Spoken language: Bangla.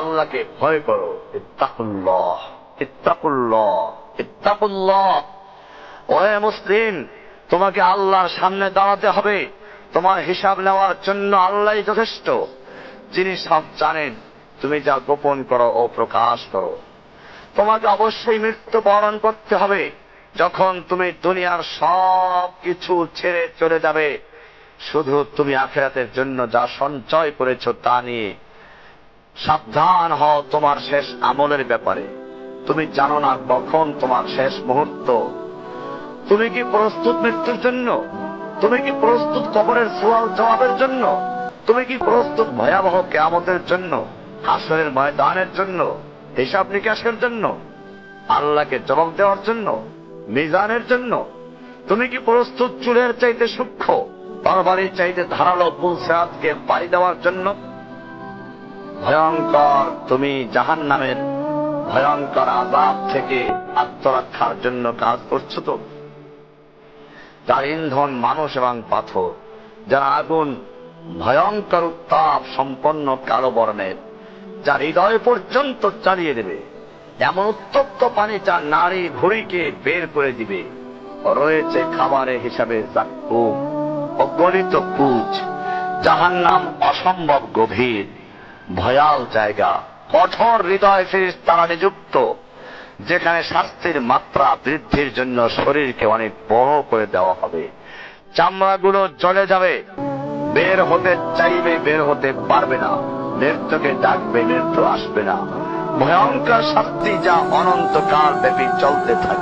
আল্লাহকে ভয় করো। মুসলিম, তোমাকে আল্লাহর সামনে দাঁড়াতে হবে। তোমার হিসাব নেওয়ার জন্য আল্লাহই যথেষ্ট। যিনি সব জানেন, তুমি যা গোপন করো ও প্রকাশ করো। তোমাকে অবশ্যই মৃত্যু বরণ করতে হবে। যখন তুমি দুনিয়ার সব কিছু ছেড়ে চলে যাবে, শুধু তুমি আখেরাতের জন্য যা সঞ্চয় করেছ তা নিয়ে সাবধান হও তোমার শেষ আমলের ব্যাপারে। তুমি জানো না কখন তোমার শেষ মুহূর্ত। তুমি কি প্রস্তুত মৃত্যুর জন্য? তুমি কি প্রস্তুত কবরের সোয়াল জবাবের জন্য? তুমি কি প্রস্তুত ভয়াবহ কেয়ামতের জন্য? হাসরের ময়দানের জন্য? হিসাব নিকাশের জন্য? আল্লাহকে জবাব দেওয়ার জন্য? মিজানের জন্য? তুমি কি প্রস্তুত চুলের চাইতে সূক্ষ্ম? তরবারির চাইতে ধারালো পুলসাদকে পাড়ি দেওয়ার জন্য? ভয়ঙ্কর, তুমি জাহান নামের ভয়ঙ্কর আজাব থেকে আত্মরক্ষার জন্য কাজ করছ তো? যার ইন্ধন মানুষ এবং পাথর, যারা আগুন, ভয়ঙ্কর উত্তাপ সম্পন্ন কালো বর্ণের যা হৃদয় পর্যন্ত চালিয়ে দেবে, এমন উত্তপ্ত পানি যা নারী ঘুড়িকে বের করে দিবে। রয়েছে খাবারের হিসাবে অগণিত পুজ যাহার নাম অসম্ভব গভীর। ভয়াল জায়গা, কঠোর হৃদয় ফিরিস তারা নিযুক্ত, যেখানে শাস্তির মাত্রা বৃদ্ধির জন্য শরীরকে অনেক বড় করে দেওয়া হবে। চামড়াগুলো জ্বলে যাবে, বের হতে চাইবে, বের হতে পারবে না। মৃত্যুকে ডাকবে মৃত্যু আসবে না। ভয়ঙ্কর শাস্তি যা অনন্তকাল ব্যাপী চলতে থাকবে।